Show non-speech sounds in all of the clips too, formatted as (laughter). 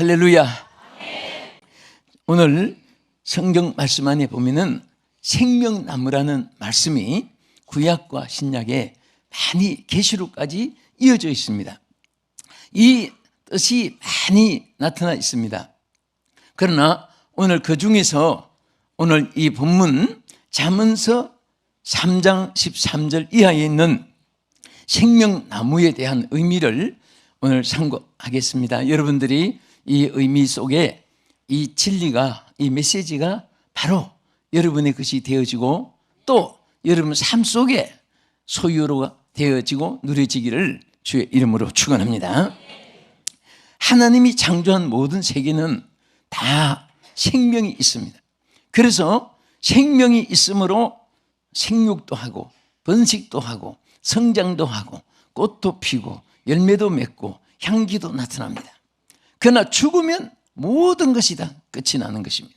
할렐루야. 오늘 성경 말씀 안에 보면은 생명나무라는 말씀이 구약과 신약에 많이 계시록까지 이어져 있습니다. 이 뜻이 많이 나타나 있습니다. 그러나 오늘 그 중에서 오늘 이 본문 잠언서 3장 13절 이하에 있는 생명나무에 대한 의미를 오늘 상고하겠습니다. 여러분들이 이 의미 속에 이 진리가 이 메시지가 바로 여러분의 것이 되어지고 또 여러분 삶 속에 소유로 되어지고 누려지기를 주의 이름으로 축원합니다. 하나님이 창조한 모든 세계는 다 생명이 있습니다. 그래서 생명이 있으므로 생육도 하고 번식도 하고 성장도 하고 꽃도 피고 열매도 맺고 향기도 나타납니다. 그러나 죽으면 모든 것이 다 끝이 나는 것입니다.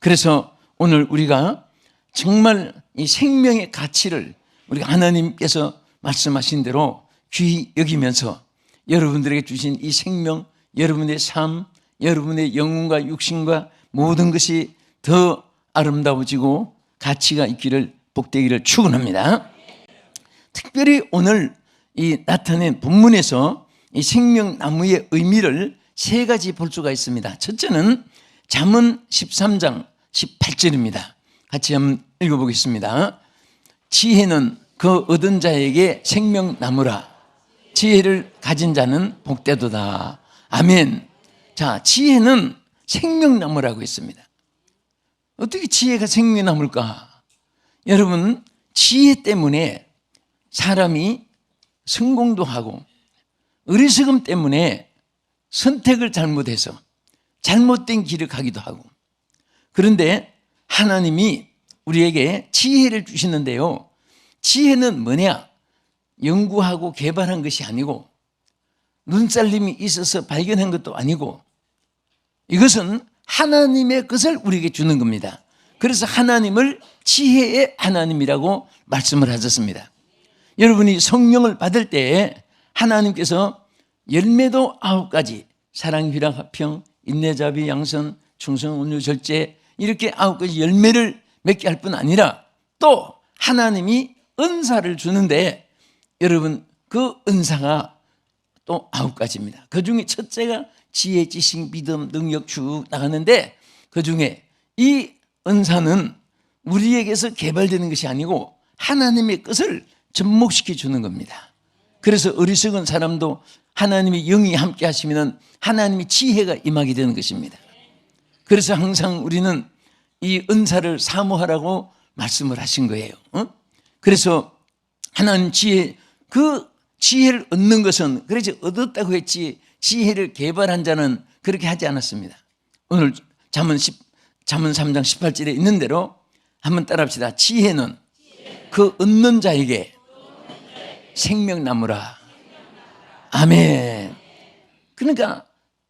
그래서 오늘 우리가 정말 이 생명의 가치를 우리가 하나님께서 말씀하신 대로 귀히 여기면서 여러분들에게 주신 이 생명, 여러분의 삶, 여러분의 영혼과 육신과 모든 것이 더 아름다워지고 가치가 있기를 복되기를 축원합니다. 특별히 오늘 이 나타낸 본문에서 이 생명나무의 의미를 세 가지 볼 수가 있습니다. 첫째는 잠언 13장 18절입니다. 같이 한번 읽어보겠습니다. 지혜는 그 얻은 자에게 생명나무라. 지혜를 가진 자는 복되도다. 아멘. 자, 지혜는 생명나무라고 했습니다. 어떻게 지혜가 생명나무일까? 여러분, 지혜 때문에 사람이 성공도 하고 어리석음 때문에 선택을 잘못해서 잘못된 길을 가기도 하고 그런데 하나님이 우리에게 지혜를 주시는데요. 지혜는 뭐냐? 연구하고 개발한 것이 아니고 눈살림이 있어서 발견한 것도 아니고 이것은 하나님의 것을 우리에게 주는 겁니다. 그래서 하나님을 지혜의 하나님이라고 말씀을 하셨습니다. 여러분이 성령을 받을 때 하나님께서 열매도 아홉 가지 사랑, 희락, 화평, 인내 자비, 양선, 충성, 온유, 절제 이렇게 아홉 가지 열매를 맺게 할 뿐 아니라 또 하나님이 은사를 주는데 여러분 그 은사가 또 아홉 가지입니다. 그 중에 첫째가 지혜, 지식, 믿음, 능력 쭉 나가는데 그 중에 이 은사는 우리에게서 개발되는 것이 아니고 하나님의 것을 접목시켜 주는 겁니다. 그래서 어리석은 사람도 하나님의 영이 함께 하시면 하나님의 지혜가 임하게 되는 것입니다. 그래서 항상 우리는 이 은사를 사모하라고 말씀을 하신 거예요. 어? 그래서 하나님 지혜, 그 지혜를 얻는 것은 그래서 얻었다고 했지 지혜를 개발한 자는 그렇게 하지 않았습니다. 오늘 잠언 10, 잠언 3장 18절에 있는 대로 한번 따라합시다. 지혜는 그 얻는 자에게 생명나무라. 아멘. 그러니까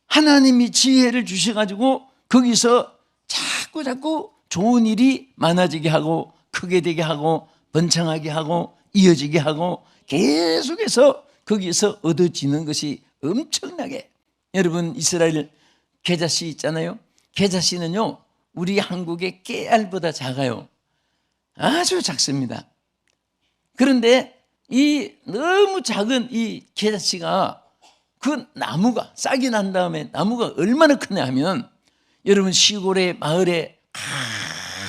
하나님이 지혜를 주셔가지고 거기서 자꾸 자꾸 좋은 일이 많아지게 하고 크게 되게 하고 번창하게 하고 이어지게 하고 계속해서 거기서 얻어지는 것이 엄청나게 여러분 이스라엘 계자씨 있잖아요. 계자씨는요 우리 한국의 깨알보다 작아요. 아주 작습니다. 그런데 이 너무 작은 이 계자씨가 그 나무가 싹이 난 다음에 나무가 얼마나 크냐 하면 여러분 시골에 마을에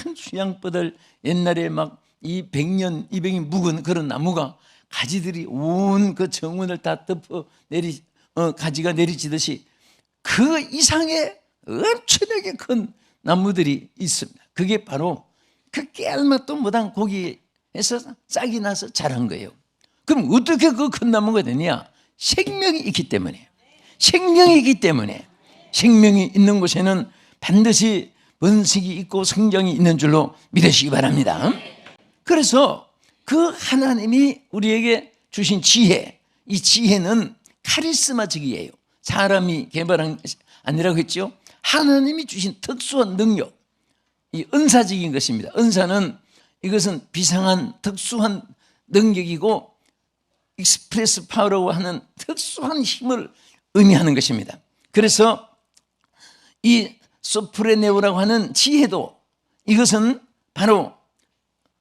큰 수양뻗을 옛날에 막 이 백년 이백이 묵은 그런 나무가 가지들이 온 그 정원을 다 덮어 내리 어, 가지가 내리치듯이 그 이상의 엄청나게 큰 나무들이 있습니다. 그게 바로 그 깨알맛도 못한 고기에서 싹이 나서 자란 거예요. 그럼 어떻게 그 큰 나무가 되냐? 생명이 있기 때문에. 생명이 있기 때문에. 생명이 있는 곳에는 반드시 번식이 있고 성장이 있는 줄로 믿으시기 바랍니다. 그래서 그 하나님이 우리에게 주신 지혜, 이 지혜는 카리스마적이에요. 사람이 개발한 아니라고 했죠. 하나님이 주신 특수한 능력, 이 은사적인 것입니다. 은사는 이것은 비상한 특수한 능력이고 익스프레스 파워라고 하는 특수한 힘을 의미하는 것입니다. 그래서 이 소프레네오라고 하는 지혜도 이것은 바로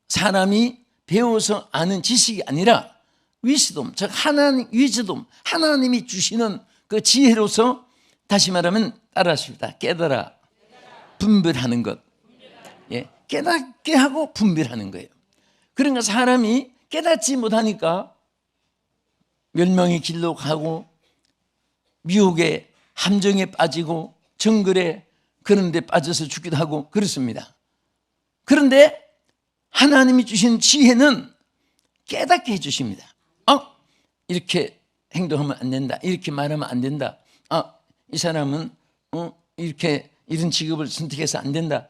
사람이 배워서 아는 지식이 아니라 위스돔, 즉 하나님 위즈돔, 하나님이 주시는 그 지혜로서 다시 말하면 따라하십니다. 깨달아 분별하는 것. 예, 깨닫게 하고 분별하는 거예요. 그러니까 사람이 깨닫지 못하니까 멸망의 길로 가고 미혹의 함정에 빠지고 정글에 그런 데 빠져서 죽기도 하고 그렇습니다. 그런데 하나님이 주신 지혜는 깨닫게 해 주십니다. 어? 이렇게 행동하면 안 된다. 이렇게 말하면 안 된다. 아, 이 사람은 어, 이렇게 이런 직업을 선택해서 안 된다.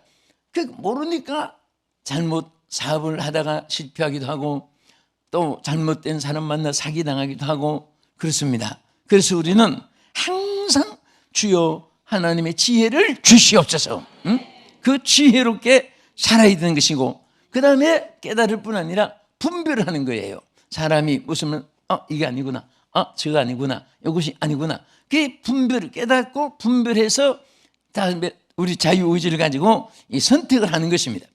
그 모르니까 잘못 사업을 하다가 실패하기도 하고 또 잘못된 사람 만나 사기 당하기도 하고 그렇습니다. 그래서 우리는 항상 주여 하나님의 지혜를 주시옵소서. 응? 그 지혜롭게 살아야 되는 것이고 그 다음에 깨달을 뿐 아니라 분별하는 거예요. 사람이 무슨 어 이게 아니구나, 어 저거 아니구나, 이것이 아니구나. 그 분별을 깨닫고 분별해서 다음에 우리 자유 의지를 가지고 이 선택을 하는 것입니다.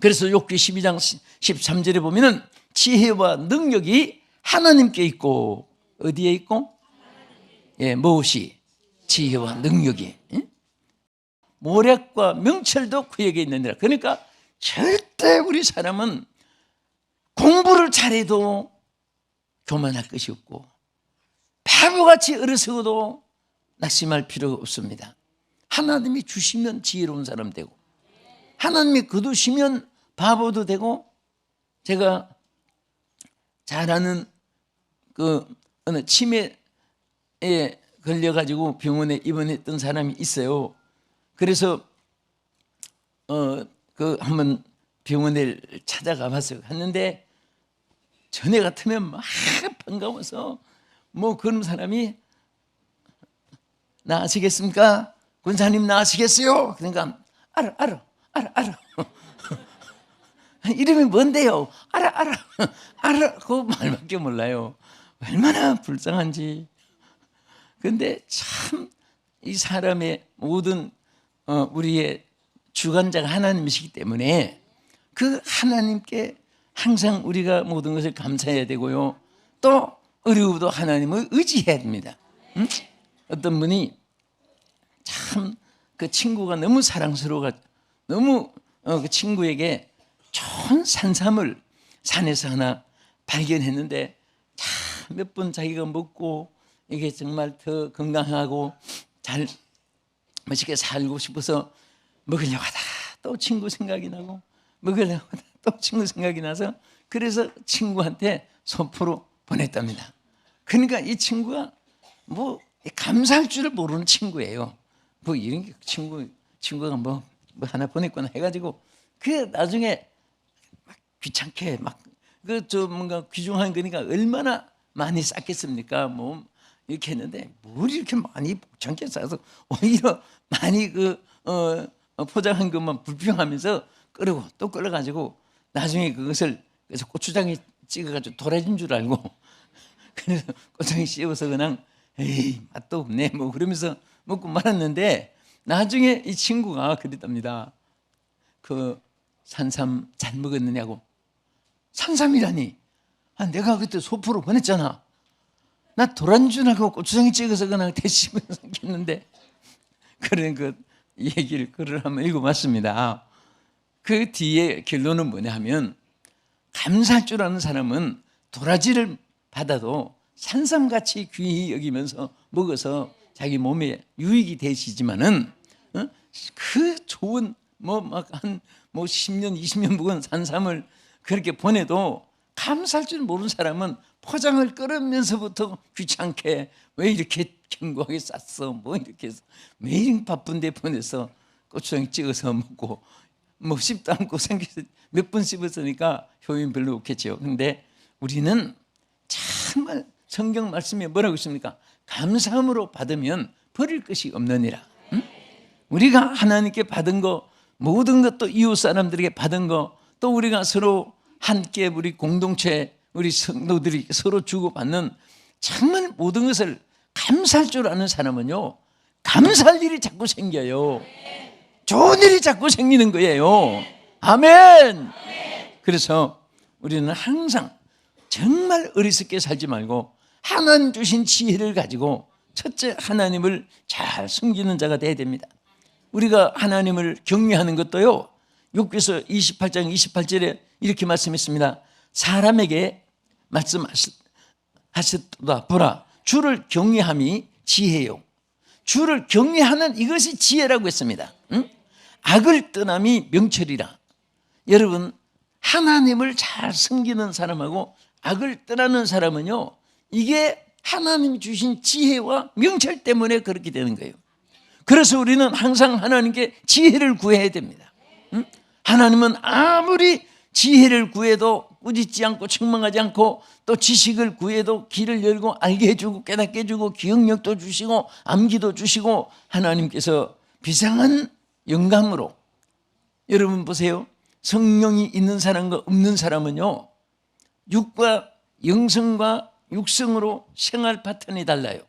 그래서 욥기 12장 13절에 보면은 지혜와 능력이 하나님께 있고 어디에 있고? 예, 무엇이 지혜와 능력이 예? 모략과 명철도 그에게 있느니라. 그러니까 절대 우리 사람은 공부를 잘해도 교만할 것이 없고 바보같이 어리석어도 낙심할 필요가 없습니다. 하나님이 주시면 지혜로운 사람 되고 하나님이 거두시면 바보도 되고 제가 잘 아는 그 어느 치매에 걸려가지고 병원에 입원했던 사람이 있어요. 그래서 어 그 한번 병원에 찾아가 봤어요. 갔는데 전에 같으면 막 반가워서 뭐 그런 사람이 나으시겠습니까? 군사님 나으시겠어요? 그러니까 알아 알아 알아 알아 (laughs) 이름이 뭔데요? 알아 알아 (laughs) 알아 그 말밖에 몰라요. 얼마나 불쌍한지. 근데 참 이 사람의 모든 어, 우리의 주관자가 하나님이시기 때문에 그 하나님께 항상 우리가 모든 것을 감사해야 되고요. 또 어려워도 하나님을 의지해야 됩니다. 응? 어떤 분이 참 그 친구가 너무 사랑스러워가 너무 어, 그 친구에게 좋은 산삼을 산에서 하나 발견했는데 참몇번 자기가 먹고 이게 정말 더 건강하고 잘 맛있게 살고 싶어서 먹으려고 하다 또 친구 생각이 나고 먹으려고 하다 또 친구 생각이 나서 그래서 친구한테 소포로 보냈답니다. 그러니까 이 친구가 뭐 감사할 줄을 모르는 친구예요. 뭐 이런 게 친구 친구가 뭐, 뭐 하나 보냈거나 해가지고 그 나중에 막 귀찮게 막 그 저 뭔가 귀중한 거니까 얼마나 많이 쌌겠습니까? 뭐 이렇게 했는데 뭘 이렇게 많이 복창게 싸서 오히려 많이 그 어, 어, 포장한 것만 불평하면서 끓이고 또 끓여가지고 나중에 그것을 그래서 고추장에 찍어가지고 도라진 줄 알고 (laughs) 그래서 고추장에 씌워서 그냥 에이 맛도 없네 뭐 그러면서 먹고 말았는데 나중에 이 친구가 그랬답니다. 그 산삼 잘 먹었느냐고 산삼이라니 아, 내가 그때 소포로 보냈잖아. 나 도란준하고 고추장에 찍어서 그냥 대시면서 생겼는데 (laughs) 그런 그 얘기를 글을 한번 읽어봤습니다. 그 뒤에 결론은 뭐냐 하면 감사할 줄 아는 사람은 도라지를 받아도 산삼같이 귀히 여기면서 먹어서 자기 몸에 유익이 되시지만은 어? 그 좋은 뭐 막 한뭐 10년 20년 묵은 산삼을 그렇게 보내도 감사할 줄 모르는 사람은 포장을 끌으면서부터 귀찮게 왜 이렇게 견고하게 쌌어 뭐 이렇게 해서 매일 바쁜데 보내서 고추장 찍어서 먹고 뭐 씹도 않고 생겨서 몇 번 씹었으니까 효인 별로 없겠죠 근데 우리는 정말 성경 말씀에 뭐라고 있습니까? 감사함으로 받으면 버릴 것이 없느니라 응? 우리가 하나님께 받은 거 모든 것도 이웃 사람들에게 받은 거 또 우리가 서로 함께 우리 공동체 우리 성도들이 서로 주고받는 정말 모든 것을 감사할 줄 아는 사람은요 감사할 일이 자꾸 생겨요. 좋은 일이 자꾸 생기는 거예요. 아멘. 그래서 우리는 항상 정말 어리석게 살지 말고 하나님 주신 지혜를 가지고 첫째 하나님을 잘 숨기는 자가 돼야 됩니다. 우리가 하나님을 경외하는 것도요. 욥기서 28장 28절에 이렇게 말씀했습니다. 사람에게 말씀하셨다 보라 주를 경외함이 지혜요. 주를 경외하는 이것이 지혜라고 했습니다. 응? 악을 떠남이 명철이라. 여러분 하나님을 잘 섬기는 사람하고 악을 떠나는 사람은요. 이게 하나님 주신 지혜와 명철 때문에 그렇게 되는 거예요. 그래서 우리는 항상 하나님께 지혜를 구해야 됩니다. 응? 하나님은 아무리 지혜를 구해도 꾸짖지 않고 책망하지 않고 또 지식을 구해도 길을 열고 알게 해주고 깨닫게 해주고 기억력도 주시고 암기도 주시고 하나님께서 비상한 영감으로 여러분 보세요. 성령이 있는 사람과 없는 사람은요. 육과 영성과 육성으로 생활 패턴이 달라요.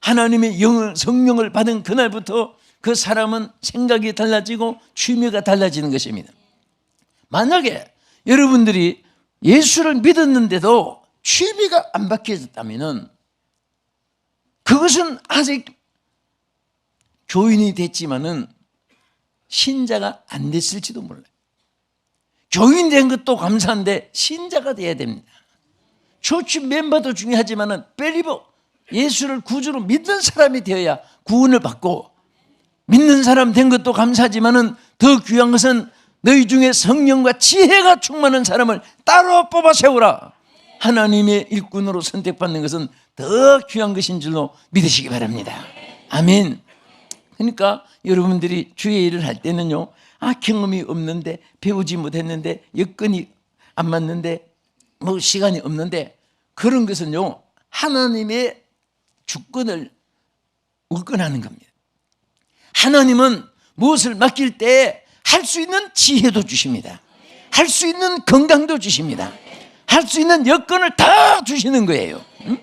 하나님의 영을 성령을 받은 그날부터 그 사람은 생각이 달라지고 취미가 달라지는 것입니다. 만약에 여러분들이 예수를 믿었는데도 취미가 안 바뀌어졌다면 그것은 아직 교인이 됐지만은 신자가 안 됐을지도 몰라요. 교인 된 것도 감사한데 신자가 돼야 됩니다. 초치 멤버도 중요하지만은 벨리버 예수를 구주로 믿는 사람이 되어야 구원을 받고 믿는 사람 된 것도 감사하지만은 더 귀한 것은 너희 중에 성령과 지혜가 충만한 사람을 따로 뽑아 세우라. 하나님의 일꾼으로 선택받는 것은 더 귀한 것인 줄로 믿으시기 바랍니다. 아멘. 그러니까 여러분들이 주의 일을 할 때는요, 아, 경험이 없는데, 배우지 못했는데, 여건이 안 맞는데, 뭐 시간이 없는데, 그런 것은요, 하나님의 주권을 울권하는 겁니다. 하나님은 무엇을 맡길 때 할 수 있는 지혜도 주십니다. 할 수 있는 건강도 주십니다. 할 수 있는 여건을 다 주시는 거예요. 응?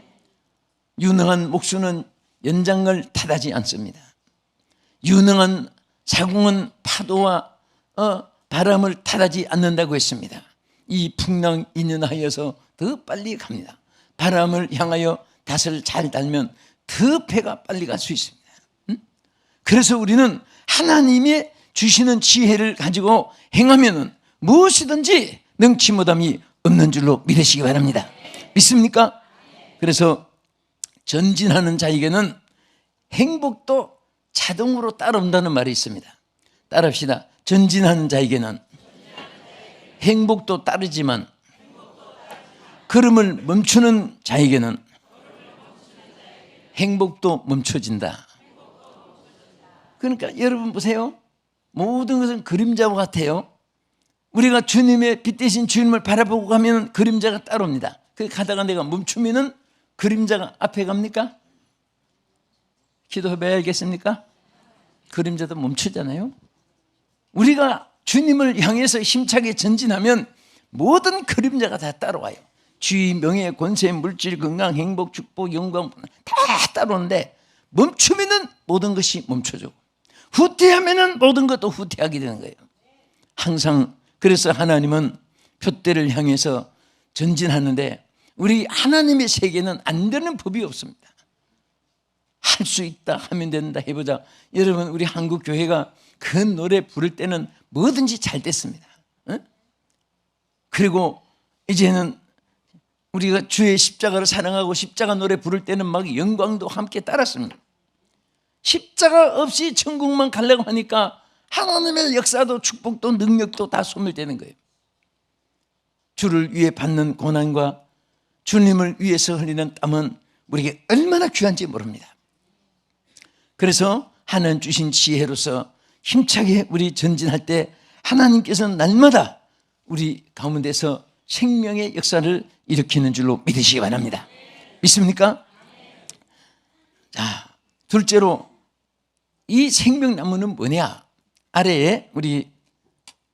유능한 목수는 연장을 탓하지 않습니다. 유능한 사공은 파도와 어, 바람을 탓하지 않는다고 했습니다. 이 풍랑 인연하여서 더 빨리 갑니다. 바람을 향하여 닷을 잘 달면 더 배가 빨리 갈 수 있습니다. 응? 그래서 우리는 하나님이 주시는 지혜를 가지고 행하면은 무엇이든지 능치 못함이 없는 줄로 믿으시기 바랍니다. 믿습니까? 그래서 전진하는 자에게는 행복도 자동으로 따라온다는 말이 있습니다. 따라합시다. 전진하는 자에게는 행복도 따르지만 걸음을 멈추는 자에게는 행복도 멈춰진다. 그러니까 여러분 보세요. 모든 것은 그림자와 같아요. 우리가 주님의 빛 대신 주님을 바라보고 가면 그림자가 따라옵니다. 그 가다가 내가 멈추면은 그림자가 앞에 갑니까? 기도해봐야겠습니까? 그림자도 멈추잖아요. 우리가 주님을 향해서 힘차게 전진하면 모든 그림자가 다 따라와요. 주의, 명예, 권세, 물질, 건강, 행복, 축복, 영광 다 따라오는데 멈추면은 모든 것이 멈춰져. 후퇴하면은 모든 것도 후퇴하게 되는 거예요. 항상 그래서 하나님은 표대를 향해서 전진하는데 우리 하나님의 세계는 안 되는 법이 없습니다. 할 수 있다 하면 된다 해보자. 여러분 우리 한국 교회가 그 노래 부를 때는 뭐든지 잘 됐습니다. 어? 그리고 이제는 우리가 주의 십자가를 사랑하고 십자가 노래 부를 때는 막 영광도 함께 따랐습니다. 십자가 없이 천국만 가려고 하니까 하나님의 역사도 축복도 능력도 다 소멸되는 거예요. 주를 위해 받는 고난과 주님을 위해서 흘리는 땀은 우리에게 얼마나 귀한지 모릅니다. 그래서 하나님 주신 지혜로서 힘차게 우리 전진할 때 하나님께서는 날마다 우리 가운데서 생명의 역사를 일으키는 줄로 믿으시기 바랍니다. 믿습니까? 자, 둘째로 이 생명나무는 뭐냐? 아래에 우리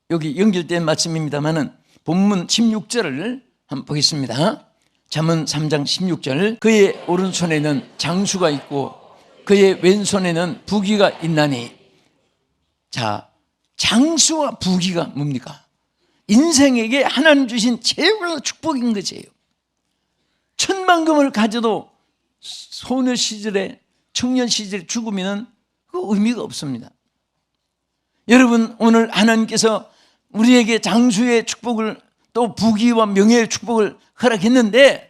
여기 연결된 말씀입니다만은 본문 16절을 한번 보겠습니다. 잠언 3장 16절 그의 오른손에는 장수가 있고 그의 왼손에는 부귀가 있나니 자 장수와 부귀가 뭡니까? 인생에게 하나님 주신 최고의 축복인 것이에요. 천만금을 가져도 소녀 시절에 청년 시절에 죽으면 그 의미가 없습니다. 여러분 오늘 하나님께서 우리에게 장수의 축복을 또 부귀와 명예의 축복을 허락했는데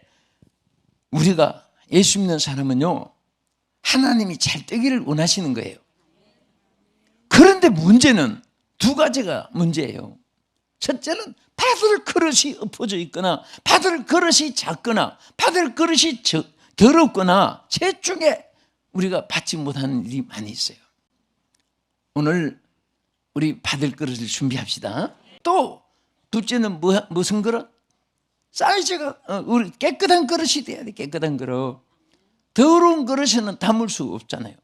우리가 예수 믿는 사람은요 하나님이 잘 되기를 원하시는 거예요. 그런데 문제는 두 가지가 문제예요. 첫째는 받을 그릇이 엎어져 있거나 받을 그릇이 작거나 받을 그릇이 저, 더럽거나 셋 중에 우리가 받지 못하는 일이 많이 있어요. 오늘 우리 받을 그릇을 준비합시다. 또 둘째는 뭐, 무슨 그릇? 사이즈가 어, 우리 깨끗한 그릇이 돼야 돼. 깨끗한 그릇. 더러운 그릇에는 담을 수 없잖아요.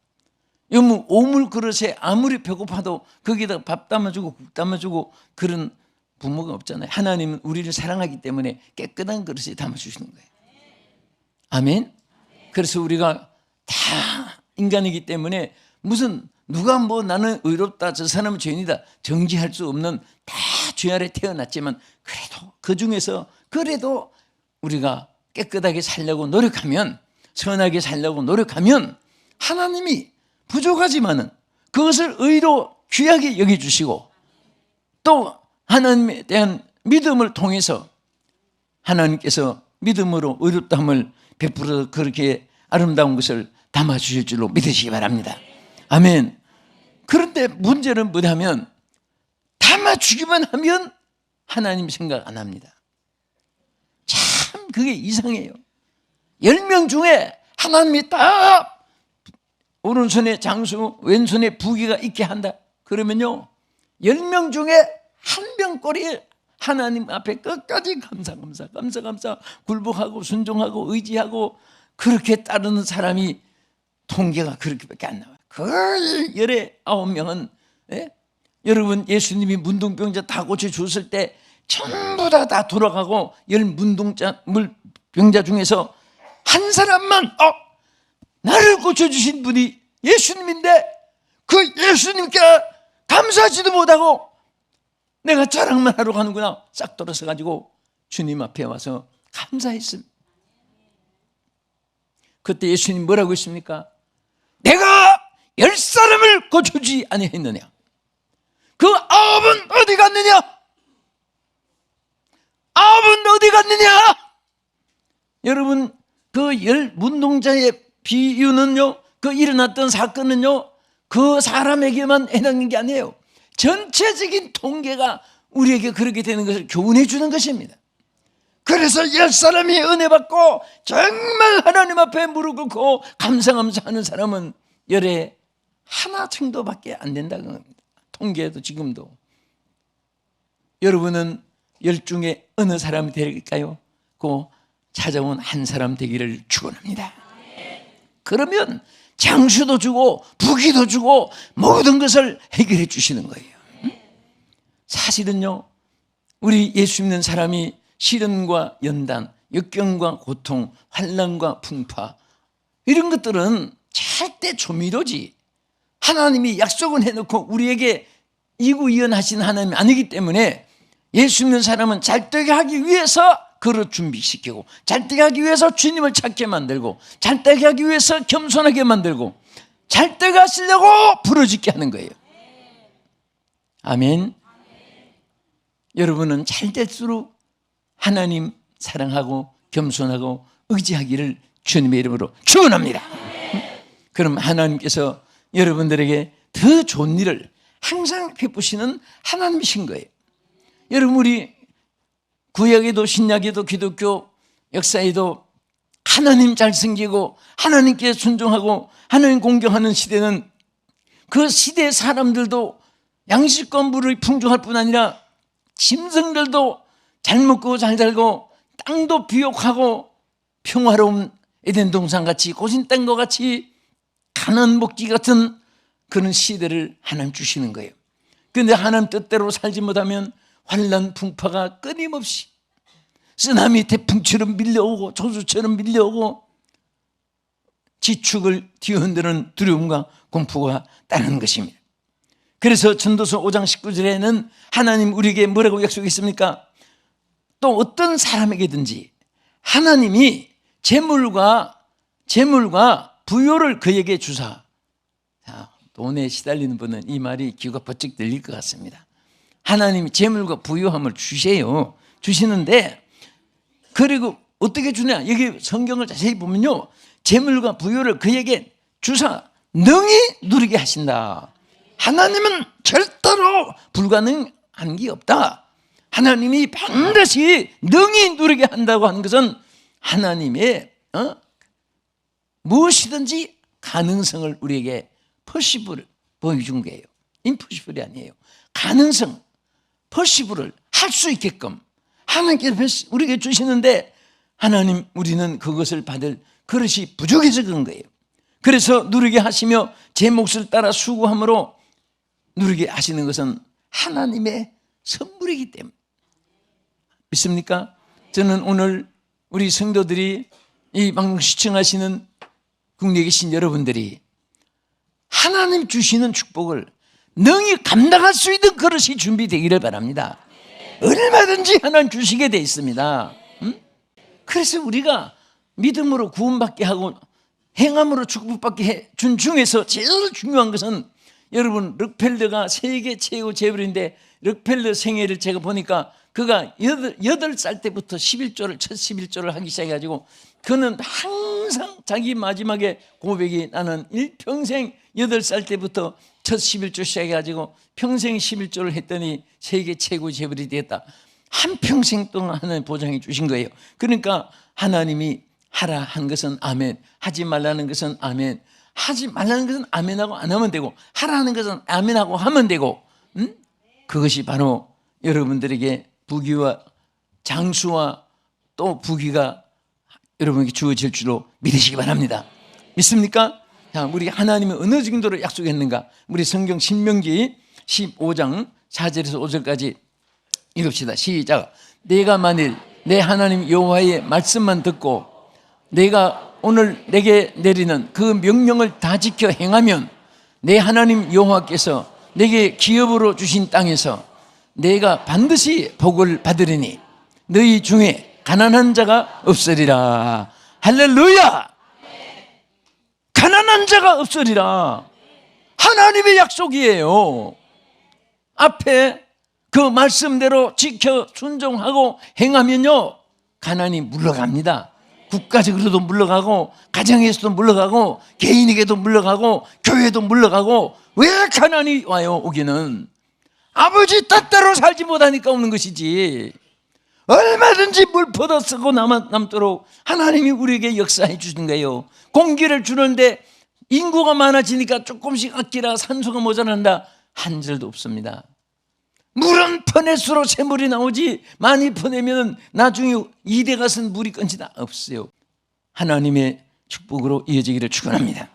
여무 오물 그릇에 아무리 배고파도 거기다 밥 담아주고 국 담아주고 그런 부모가 없잖아요. 하나님은 우리를 사랑하기 때문에 깨끗한 그릇에 담아주시는 거예요. 아멘. 그래서 우리가 다 인간이기 때문에 무슨 누가 뭐 나는 의롭다 저 사람은 죄인이다 정지할 수 없는 다 죄 아래 태어났지만 그래도 그 중에서 그래도 우리가 깨끗하게 살려고 노력하면 선하게 살려고 노력하면 하나님이 부족하지만은 그것을 의로 귀하게 여겨주시고 또 하나님에 대한 믿음을 통해서 하나님께서 믿음으로 의롭다함을 베풀어 그렇게 아름다운 것을 담아 주실 줄로 믿으시기 바랍니다. 아멘. 그런데 문제는 뭐냐면 담아 주기만 하면 하나님 생각 안 합니다. 참 그게 이상해요. 열명 중에 하나님이 딱 오른손에 장수, 왼손에 부귀가 있게 한다. 그러면요, 열명 중에 한 명꼴이 하나님 앞에 끝까지 감사, 감사, 감사, 감사, 굴복하고 순종하고 의지하고 그렇게 따르는 사람이 통계가 그렇게밖에 안 나와요. 거의 열에 아홉 명은 예? 여러분 예수님이 문둥병자 다 고쳐 주었을 때 전부 다 다 돌아가고 열 문둥자 물병자 중에서 한 사람만 어 나를 고쳐 주신 분이 예수님인데 그 예수님께 감사하지도 못하고 내가 자랑만 하러 가는구나 싹 돌아서 가지고 주님 앞에 와서 감사했습니다. 그때 예수님 뭐라고 했습니까? 내가 열 사람을 고쳐주지 아니했느냐? 그 아홉은 어디 갔느냐? 아홉은 어디 갔느냐? 여러분 그 열 문동자의 비유는요, 그 일어났던 사건은요, 그 사람에게만 해당하는 게 아니에요. 전체적인 통계가 우리에게 그렇게 되는 것을 교훈해 주는 것입니다. 그래서 옛 사람이 은혜 받고 정말 하나님 앞에 무릎 꿇고 감사하면서 하는 사람은 열에 하나 정도밖에 안 된다는 겁니다. 통계도 지금도. 여러분은 열 중에 어느 사람이 될까요? 그 찾아온 한 사람 되기를 축원합니다. 그러면 장수도 주고 부귀도 주고 모든 것을 해결해 주시는 거예요. 사실은요, 우리 예수 믿는 사람이 시련과 연단, 역경과 고통, 환란과 풍파 이런 것들은 절대 조미료지. 하나님이 약속은 해놓고 우리에게 이구이연하신 하나님이 아니기 때문에 예수 믿는 사람은 잘되게 하기 위해서 그릇 준비시키고 잘되게 하기 위해서 주님을 찾게 만들고 잘되게 하기 위해서 겸손하게 만들고 잘되게 하시려고 부르짖게 하는 거예요. 아멘. 여러분은 잘 될수록 하나님 사랑하고 겸손하고 의지하기를 주님의 이름으로 축원합니다. 그럼 하나님께서 여러분들에게 더 좋은 일을 항상 베푸시는 하나님이신 거예요. 여러분 우리 구약에도 신약에도 기독교 역사에도 하나님 잘 섬기고 하나님께 순종하고 하나님 공경하는 시대는 그 시대 사람들도 양식과 물을 풍족할 뿐 아니라 짐승들도 잘 먹고 잘 살고 땅도 비옥하고 평화로운 에덴 동산 같이 고신 땅과 같이 가난 먹기 같은 그런 시대를 하나님 주시는 거예요. 그런데 하나님 뜻대로 살지 못하면 환란 풍파가 끊임없이 쓰나미 태풍처럼 밀려오고 조수처럼 밀려오고 지축을 뒤흔드는 두려움과 공포가 따르는 것입니다. 그래서 전도서 5장 19절에는 하나님 우리에게 뭐라고 약속했습니까? 또 어떤 사람에게든지 하나님이 재물과 재물과 부요를 그에게 주사. 자, 돈에 시달리는 분은 이 말이 귀가 번쩍 들릴 것 같습니다. 하나님이 재물과 부요함을 주세요. 주시는데 그리고 어떻게 주냐? 여기 성경을 자세히 보면요. 재물과 부요를 그에게 주사 능히 누리게 하신다. 하나님은 절대로 불가능한 게 없다. 하나님이 반드시 능히 누리게 한다고 하는 것은 하나님의 어? 무엇이든지 가능성을 우리에게 퍼시블을 보여준 거예요. 임포시블이 아니에요. 가능성, 퍼시블을 할 수 있게끔 하나님께서 우리에게 주시는데 하나님 우리는 그것을 받을 그릇이 부족해서 그런 거예요. 그래서 누리게 하시며 제 몫을 따라 수고함으로 누리게 하시는 것은 하나님의 선물이기 때문에 믿습니까? 저는 오늘 우리 성도들이 이 방송 시청하시는 국내에 계신 여러분들이 하나님 주시는 축복을 능히 감당할 수 있는 그릇이 준비되기를 바랍니다. 얼마든지 하나님 주시게 돼 있습니다. 음? 그래서 우리가 믿음으로 구원받게 하고 행함으로 축복받게 해준 중에서 제일 중요한 것은 여러분 럭펠더가 세계 최고 재벌인데 럭펠더 생애를 제가 보니까 그가 여덟, 살 때부터 11조를 첫 11조를 하기 시작해가지고 그는 항상 자기 마지막에 고백이 나는 일평생 여덟 살 때부터 첫 11조 시작해가지고 평생 11조를 했더니 세계 최고 재벌이 되었다. 한 평생 동안 하나님 보장해 주신 거예요. 그러니까 하나님이 하라 한 것은 아멘, 하지 말라는 것은 아멘, 하지 말라는 것은 아멘하고 안 하면 되고 하라는 것은 아멘하고 하면 되고 음? 그것이 바로 여러분들에게 부귀와 장수와 또 부귀가 여러분에게 주어질 줄로 믿으시기 바랍니다. 믿습니까? 자, 우리 하나님이 어느 정도로 약속했는가? 우리 성경 신명기 15장 4절에서 5절까지 읽읍시다. 시작. 내가 만일 내 하나님 여호와의 말씀만 듣고 내가 오늘 내게 내리는 그 명령을 다 지켜 행하면 내 하나님 여호와께서 내게 기업으로 주신 땅에서 내가 반드시 복을 받으리니 너희 중에 가난한 자가 없으리라. 할렐루야! 가난한 자가 없으리라. 하나님의 약속이에요. 앞에 그 말씀대로 지켜 순종하고 행하면요. 가난이 물러갑니다. 국가적으로도 물러가고 가정에서도 물러가고 개인에게도 물러가고 교회도 물러가고 왜 가난이 와요 오기는 아버지 뜻대로 살지 못하니까 오는 것이지 얼마든지 물 퍼다 쓰고 남, 남도록 하나님이 우리에게 역사해 주신 거예요 공기를 주는데 인구가 많아지니까 조금씩 아끼라 산소가 모자란다 한 절도 없습니다 물은 퍼낼수록 샘물이 나오지 많이 퍼내면 나중에 이대 가서는 물이 끊지다 없어요. 하나님의 축복으로 이어지기를 축원합니다.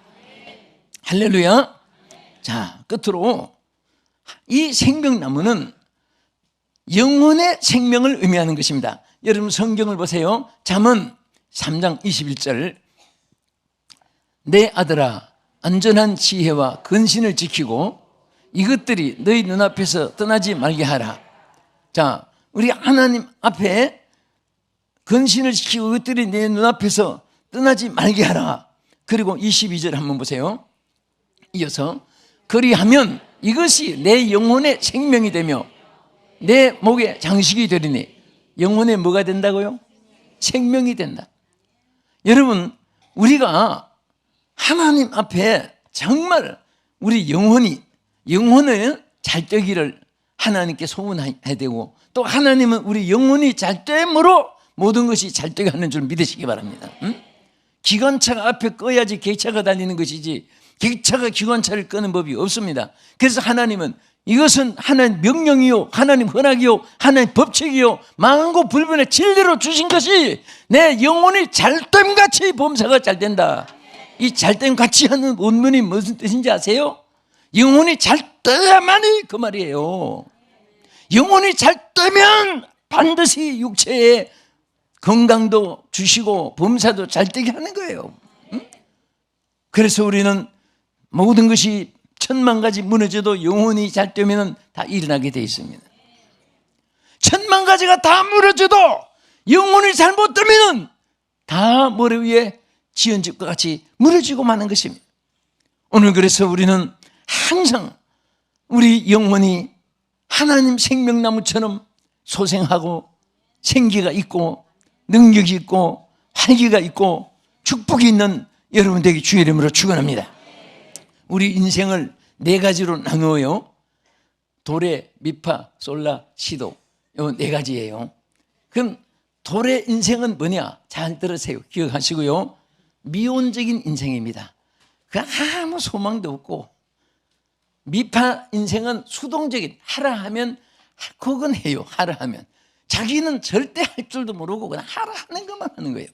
할렐루야. 자, 끝으로 이 생명나무는 영혼의 생명을 의미하는 것입니다. 여러분 성경을 보세요. 잠언 3장 21절 내 아들아 안전한 지혜와 근신을 지키고 이것들이 너희 눈앞에서 떠나지 말게 하라. 자, 우리 하나님 앞에 근신을 지키고 이것들이 내 눈앞에서 떠나지 말게 하라. 그리고 22절 한번 보세요. 이어서 그리하면 이것이 내 영혼의 생명이 되며 내 목의 장식이 되리니 영혼의 뭐가 된다고요? 생명이 된다. 여러분, 우리가 하나님 앞에 정말 우리 영혼이 영혼을 잘 되기를 하나님께 소문해야 되고 또 하나님은 우리 영혼이 잘 됨으로 모든 것이 잘 되게 하는 줄 믿으시기 바랍니다. 응? 기관차가 앞에 꺼야지 기차가 달리는 것이지 기차가 기관차를 끄는 법이 없습니다. 그래서 하나님은 이것은 하나님 명령이요 하나님 허락이요 하나님 법칙이요 망고 불변의 진리로 주신 것이 내 영혼이 잘됨 같이 범사가 잘 된다. 이 잘됨 같이 하는 원문이 무슨 뜻인지 아세요? 영혼이 잘 떠야만이 그 말이에요. 영혼이 잘 뜨면 반드시 육체에 건강도 주시고 범사도 잘 되게 하는 거예요. 응? 그래서 우리는 모든 것이 천만 가지 무너져도 영혼이 잘 되면 다 일어나게 되어 있습니다. 천만 가지가 다 무너져도 영혼이 잘못 되면 다 모래 위에 지은 집과 같이 무너지고 마는 것입니다. 오늘 그래서 우리는 항상 우리 영혼이 하나님 생명나무처럼 소생하고 생기가 있고 능력이 있고 활기가 있고 축복이 있는 여러분 되기 주의 이름으로 축원합니다. 우리 인생을 네 가지로 나누어요. 도래, 미파, 솔라, 시도. 요 네 가지예요. 그럼 도래 인생은 뭐냐? 잘 들으세요. 기억하시고요. 미온적인 인생입니다. 그 아무 소망도 없고 미파 인생은 수동적인 하라 하면 그건 해요. 하라 하면 자기는 절대 할 줄도 모르고 그냥 하라 하는 것만 하는 거예요.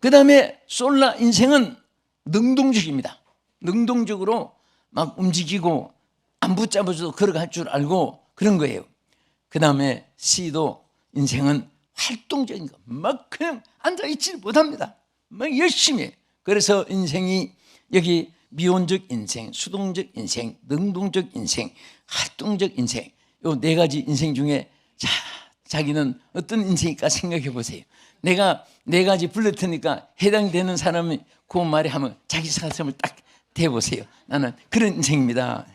그 다음에 솔라 인생은 능동적입니다. 능동적으로 막 움직이고 안 붙잡아줘도 걸어갈 줄 알고 그런 거예요. 그 다음에 C도 인생은 활동적인 거. 막 그냥 앉아있지 못합니다. 막 열심히. 해. 그래서 인생이 여기 미온적 인생, 수동적 인생, 능동적 인생, 활동적 인생. 요 네 가지 인생 중에 자, 자기는 어떤 인생일까 생각해 보세요. 내가 네 가지 불러 테니까 해당되는 사람이 그 말에 하면 자기 사람을 딱 대보세요. 나는 그런 인생입니다.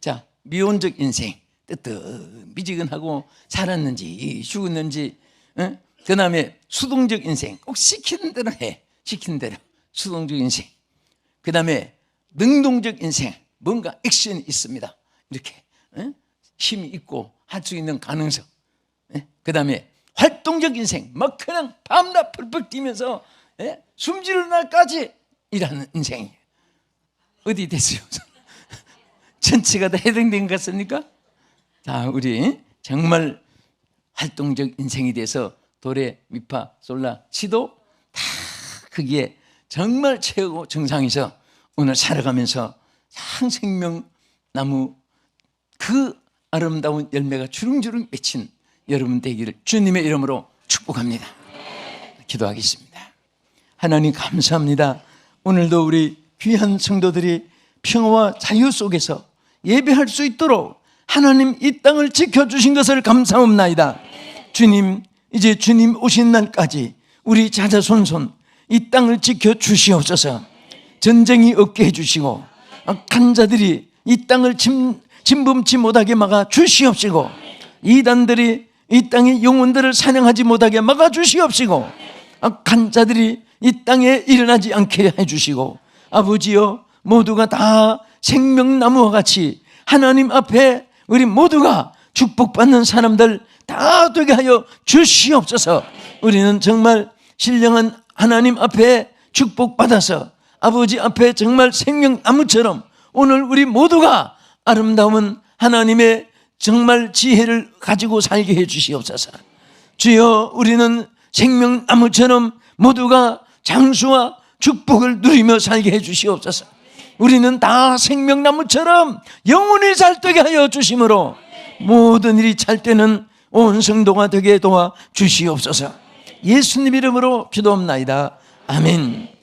자, 미온적 인생. 뜨뜻 미지근하고 살았는지 죽었는지 어? 그 다음에 수동적 인생 꼭 시키는 대로 해 시키는 대로 수동적 인생 그 다음에 능동적 인생 뭔가 액션이 있습니다 이렇게 어? 힘이 있고 할 수 있는 가능성 그 다음에 활동적 인생 막 그냥 밤낮 펄펄 뛰면서 예? 숨지는 날까지 일하는 인생이에요 어디 됐어요? (laughs) 전체가 다 해당된 것 같습니까? 자, 우리 정말 활동적 인생이 돼서 도레, 미파, 솔라, 시도 다 거기에 정말 최고 정상에서 오늘 살아가면서 상생명 나무 그 아름다운 열매가 주릉주릉 맺힌 여러분 되기를 주님의 이름으로 축복합니다. 기도하겠습니다. 하나님 감사합니다. 오늘도 우리 귀한 성도들이 평화와 자유 속에서 예배할 수 있도록 하나님 이 땅을 지켜주신 것을 감사합나이다. 주님, 이제 주님 오신 날까지 우리 자자손손 이 땅을 지켜주시옵소서 전쟁이 없게 해주시고 악한 자들이 이 땅을 침, 침범치 못하게 막아 주시옵시고 이단들이 이 땅의 영혼들을 사냥하지 못하게 막아 주시옵시고 악한 자들이 이 땅에 일어나지 않게 해주시고 아버지여 모두가 다 생명나무와 같이 하나님 앞에 우리 모두가 축복받는 사람들 다 되게 하여 주시옵소서. 우리는 정말 신령한 하나님 앞에 축복받아서 아버지 앞에 정말 생명나무처럼 오늘 우리 모두가 아름다운 하나님의 정말 지혜를 가지고 살게 해 주시옵소서. 주여 우리는 생명나무처럼 모두가 장수와 축복을 누리며 살게 해 주시옵소서. 우리는 다 생명나무처럼 영원히 잘 되게 하여 주심으로 모든 일이 잘 때는 온 성도가 되게 도와 주시옵소서. 예수님 이름으로 기도합나이다. 아멘.